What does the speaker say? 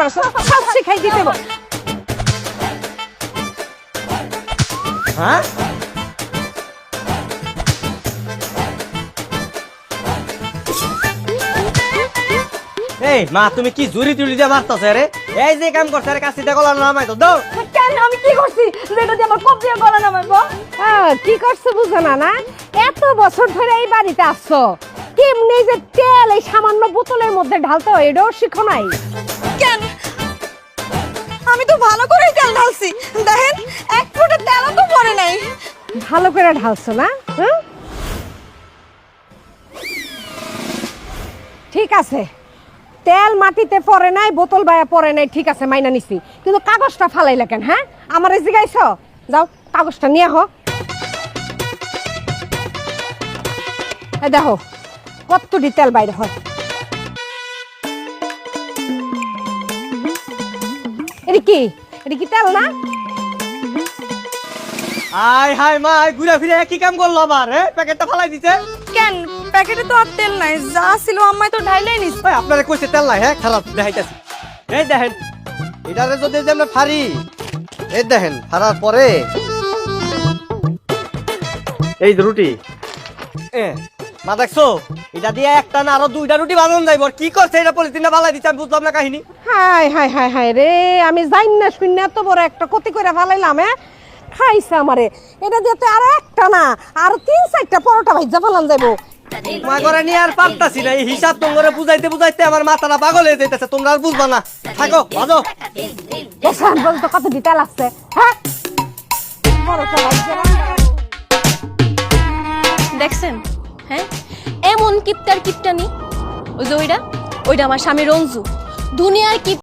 পারছ সব শিখাই দিতে হবে। হ্যাঁ? এই মা তুমি কি জুরি তুলি দিয়ে মারতাছ রে এই যে কাম করছে রে কাশিটা গলা নামাই তো দাও কেন? আমি কি করছি? যেটা দিয়ে আমার কবজিয়া গলা নামাইবো হ্যাঁ, কি করছ বুঝো না না? এত বছর ধরে এই বাড়িতে আসছো। কেমনি যে তেল এই সামান্য বোতলের মধ্যে ঢালতে হয় এটাও শিখো নাই। কেন? ঢালছি। দেখেন, এক ফোঁটা তেলও তো পড়ে নাই। ভালো করে ঢালছো না? হুম? ঠিক আছে। তেল মাটিতে পড়ে নাই, বোতল বায়া পড়ে নাই, ঠিক আছে, মাইনা নিছি। কিন্তু কাগজটা ফালাইলে কেন হ্যাঁ? আমার জিগাইছ যাও, কাগজটা নিয়ে আহ। দেখো, কতটি তেল বাইরে হয়। এটা কি? এটা কি তেল না? আয় হায় মা ঘুরে ফিরে কি কাম করল আবার হ্যাঁ প্যাকেটটা ফালাই দিছে? কেন? প্যাকেটে তো আর তেল নাই যা ছিল আম্মাই তো ঢাইলাই নিস ভাই আপনারা কইছে তেল নাই হ্যাঁ খারাপ দেখাইতাছি। এই দেখেন এটারে যদি আমরা ফারি এই দেখেন ফারার পরে এই রুটি। এ মা দেখছ? এটা দিয়ে একটা না আরও দুইটা রুটি বানান যাইব। কি করছে এটা পলিথিনটা ফালাই দিচ্ছে আমি বুঝলাম না কাহিনী। হাই হাই হাই হাই রে আমি জানি না শূন্য এত বড় একটা ক্ষতি করে ফেলাইলাম হ্যাঁ? খাইছে আমারে। এটা দিয়ে তো আর একটা না আর তিন চারটা পরোটা ভাইজা ফেলান যাব মা করে নিয়ে আর পারতাছি না এই হিসাব তোমরা বুঝাইতে বুঝাইতে আমার মাথাটা পাগল হয়ে যাইতেছে তোমরা আর বুঝবা না। থাকো বাজো। দেখান বলতো কত দিতে লাগছে হ্যাঁ? দেখছেন? হ্যাঁ? এমন কিপটার কিপটানি। ওই যে ওইটা? ওইটা আমার স্বামী রঞ্জু। দুনিয়ার কিপ